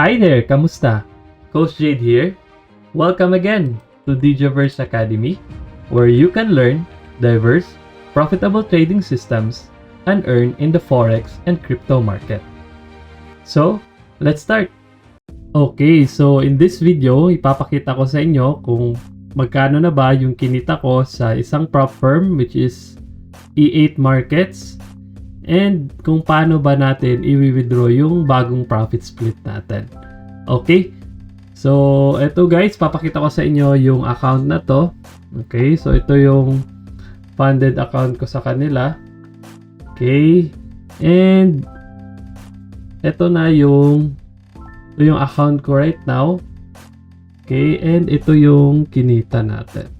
Hi there, kamusta? Coach Jade here. Welcome again to Digiverse Academy, where you can learn diverse, profitable trading systems and earn in the forex and crypto market. So, let's start. Okay, so in this video, ipapakita ko sa inyo kung magkano na ba yung kinita ko sa isang prop firm which is E8 Markets and kung paano ba natin i-withdraw yung bagong profit split natin. Okay? So, eto guys, papakita ko sa inyo yung account na to. Okay? So, ito yung funded account ko sa kanila. Okay? And ito na yung ito yung account ko right now. Okay? And ito yung kinita natin.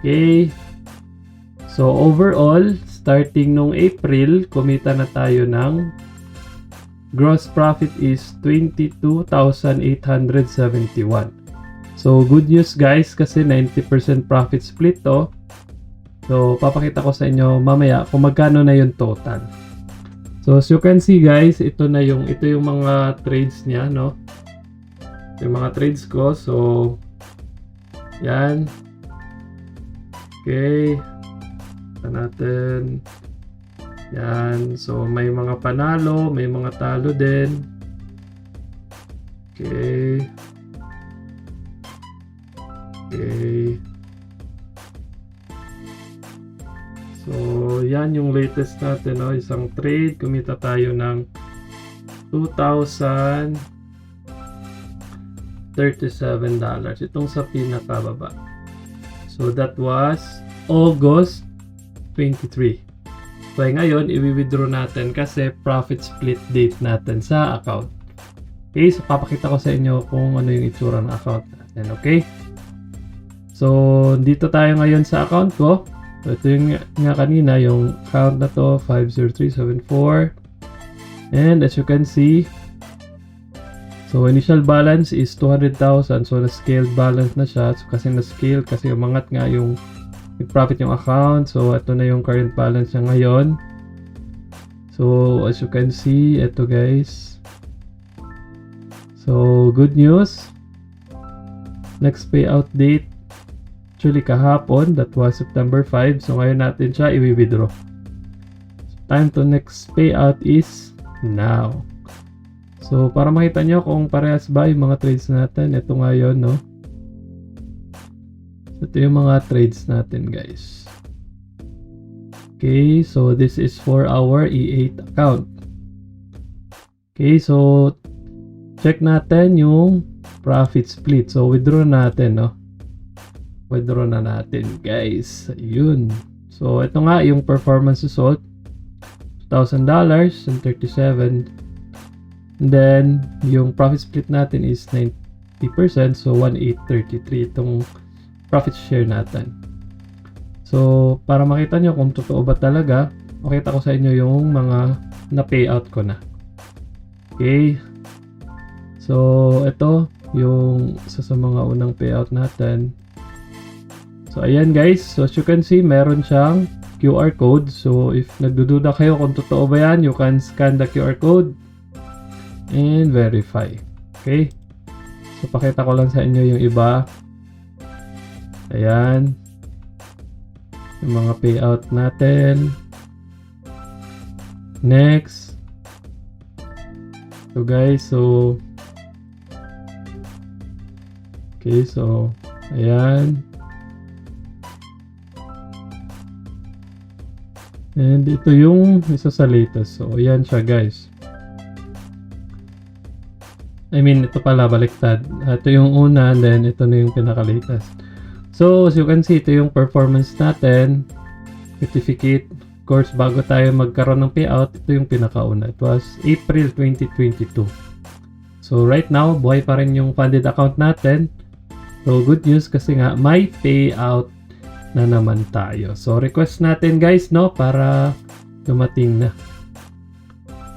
Okay? So, overall, starting nung April, kumita na tayo ng gross profit is 22,871. So, good news guys kasi 90% profit split to. So, papakita ko sa inyo mamaya kung magkano na yung total. So, as you can see guys, ito na yung ito yung mga trades niya, no? Ito yung mga trades ko. So, yan. Okay. Ito natin. Yan. So, may mga panalo, may mga talo din. Okay. Okay. So, yan yung latest natin, no? Isang trade, kumita tayo ng 2,037 dollars. Itong sa pinakababa. So, that was August 23. So, ay ngayon, i-withdraw natin kasi profit split date natin sa account. Okay, so papakita ko sa inyo kung ano yung itsura ng account natin, okay? So, dito tayo ngayon sa account ko. So, ito yung nga kanina, yung account na to, 50374. And as you can see, so initial balance is 200,000. So, na-scaled balance na siya. So, kasi na-scale, kasi umangat nga yung nag-profit yung account. So, ito na yung current balance niya ngayon. So, as you can see, ito guys. So, good news. Next payout date, actually kahapon, that was September 5. So, ngayon natin siya i-withdraw. Time to next payout is now. So, para makita nyo kung parehas ba yung mga trades natin, ito ngayon, no? Ito yung mga trades natin, guys. Okay, so this is for our E8 account. Okay, so check natin yung profit split. So withdraw natin, no? Withdraw na natin, guys. Yun. So ito nga yung performance result. $1,000 and 37. And then yung profit split natin is 90%, so 1833 itong profit share natin. So, para makita nyo kung totoo ba talaga, makita ko sa inyo yung mga na-payout ko na. Okay. So, ito yung isa sa mga unang payout natin. So, ayan guys. So, as you can see, meron siyang QR code. So, if nagdududa kayo kung totoo ba yan, you can scan the QR code and verify. Okay. So, pakita ko lang sa inyo yung iba. Ayan. Yung mga payout natin. Next. So guys, so Okay, so ayan. And ito yung isa sa latest. So ayan siya guys. I mean, ito pala baliktad. Ito yung una, and then ito na yung pinaka-latest. So, as you can see, ito yung performance natin. Certificate. Of course, bago tayo magkaroon ng payout, ito yung pinakauna. It was April 2022. So, right now, buhay pa rin yung funded account natin. So, good news kasi nga, may payout na naman tayo. So, request natin guys, no? Para dumating na.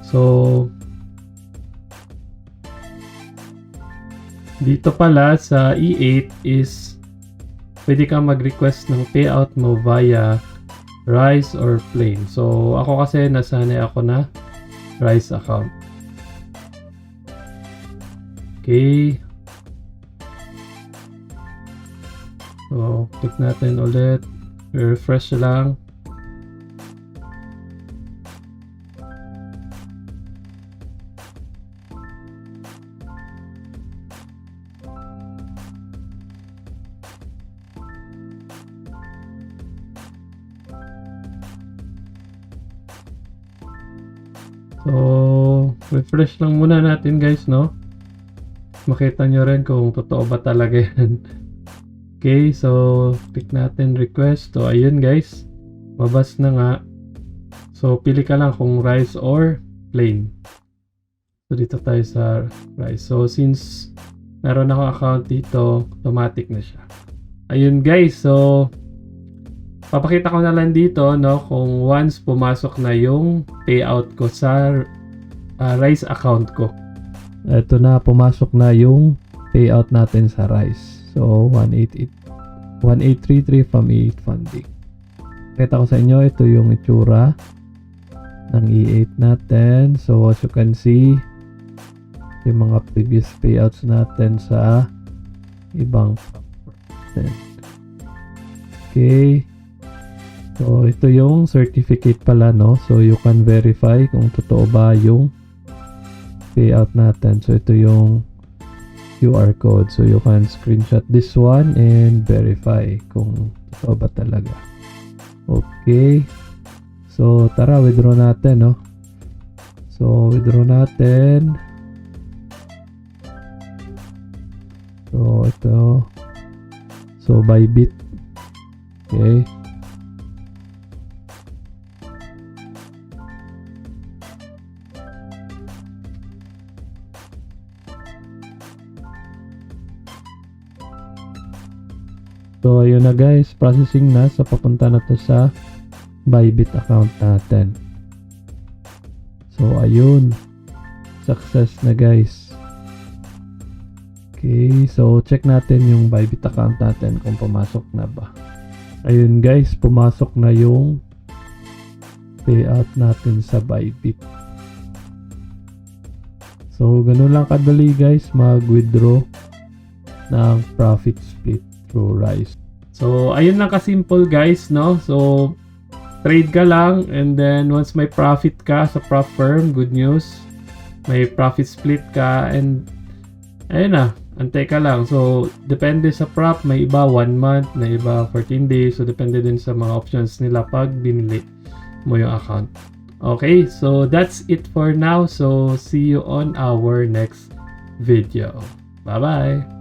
So, dito pala sa E8 is pwede kang mag-request ng payout mo via Rise or Plain. So, ako kasi nasanay ako na Rise account. Okay. So, click natin ulit. Refresh lang. So, refresh lang muna natin guys, no? Makita nyo rin kung totoo ba talaga yan. okay, so, click natin request. So, ayun guys. Mabas na nga. So, pili ka lang kung rice or plain. So, dito tayo sa rice. So, since meron ako account dito, automatic na siya. Ayun guys, so, papakita ko na lang dito, no, kung once pumasok na yung payout ko sa uh, rice account ko. Ito na, pumasok na yung payout natin sa rice. So, 188 1833 from E8 funding. Kita ko sa inyo, ito yung itsura ng E8 natin. So, as you can see, yung mga previous payouts natin sa ibang Okay. So, ito yung certificate pala, no? So, you can verify kung totoo ba yung payout natin. So, ito yung QR code. So, you can screenshot this one and verify kung totoo ba talaga. Okay. So, tara, withdraw natin, no? So, withdraw natin. So, ito. So, Bybit. Okay. So, ayun na guys. Processing na. So, papunta na to sa Bybit account natin. So, ayun. Success na guys. Okay. So, check natin yung Bybit account natin kung pumasok na ba. Ayun guys. Pumasok na yung payout natin sa Bybit. So, ganun lang kadali guys mag-withdraw ng profit split through Rise. So, ayun lang ka-simple guys, no? So, trade ka lang and then once may profit ka sa prop firm, good news. May profit split ka and ayun na, antay ka lang. So, depende sa prop, may iba 1 month, may iba 14 days. So, depende din sa mga options nila pag binili mo yung account. Okay, so that's it for now. So, see you on our next video. Bye-bye!